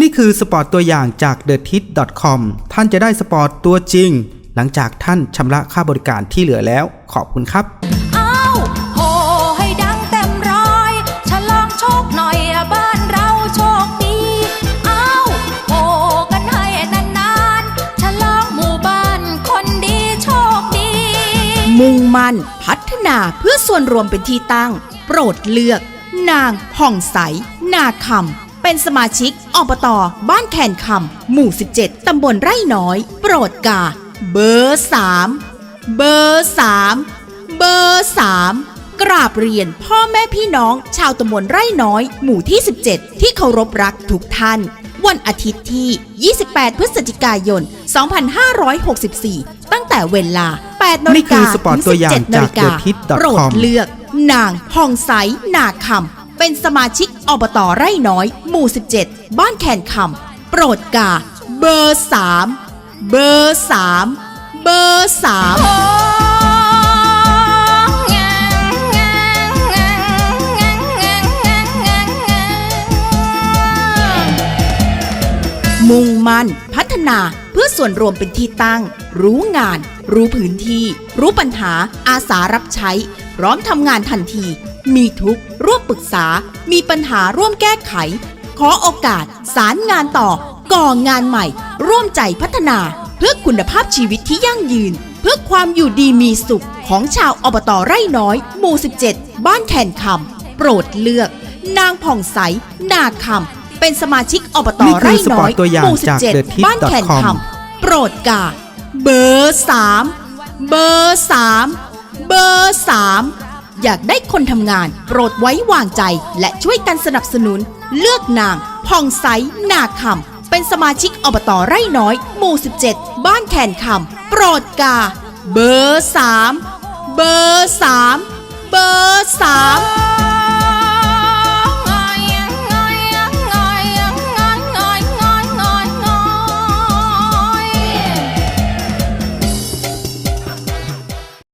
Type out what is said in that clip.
นี่คือสปอร์ตตัวอย่างจาก t h e t i t c o m ท่านจะได้สปอร์ตตัวจริง หลังจากท่านชำระค่าบริการที่เหลือแล้ว ขอบคุณครับอ้าวโหให้ดังเต็มร้อยฉลองโชคหน่อยบ้านเราโชคดีอ้าวโหกันให้นานๆฉลองหมู่บ้านคนดีโชคดีมุ่งมั่นพัฒนาเพื่อส่วนรวมเป็นที่ตั้ง โปรดเลือก นางผ่องใส นาคำ เป็นสมาชิกอบตบ้านแคนคำหมู่ 17 ตำบลไร่น้อย โปรดกา เบอร์ 3 เบอร์ 3 เบอร์ 3 กราบเรียนพ่อแม่พี่น้อง ชาวตำบลไร่น้อย หมู่ที่ 17 ที่เคารพรักทุกท่าน วันอาทิตย์ที่ 28 พฤศจิกายน 2564 ตั้งแต่เวลา 8นานี่ฬิคืกาอสปอร์ตถึงตัวอย่าง17นาฬิกาจาก TheTip.com โปรดเลือก นางพองใสนาคำ เป็นสมาชิกอบตอไร่น้อย หมู่ 17 บ้านแคนคำ โปรดกา เบอร์ 3 เบอร์ 3 เบอร์ 3มุ่งมั่นพัฒนาเพื่อส่วนรวมเป็นที่ตั้ง รู้งาน รู้พื้นที่ รู้ปัญหาอาสารับใช้ พร้อมทำงานทันที มีทุกข์ร่วมปรึกษา มีปัญหาร่วมแก้ไข ขอโอกาส สารงานต่อ ก่องานใหม่ ร่วมใจพัฒนา เพื่อคุณภาพชีวิตที่ยั่งยืน เพื่อความอยู่ดีมีสุขของชาวอบตไร่น้อยหมู่ 17 บ้านแคนคำโปรดเลือก นางผ่องใส นาคำเป็นสมาชิกอบตนี่คือไร่สปน้ออร์ยตตัวอย่างหมู่จาก17 TheTip.com บ้านแคนคำโปรดกาเบอร์สามเบอร์สาม เบอร์สามอยากได้คนทำงานโปรดไว้วางใจ และช่วยกันสนับสนุน เลือกนางพองใสนาคำเป็นสมาชิกอบตไร่น้อย หมู่ 17 บ้านแคนคำโปรดกา เบอร์สามเบอร์สามเบอร์สาม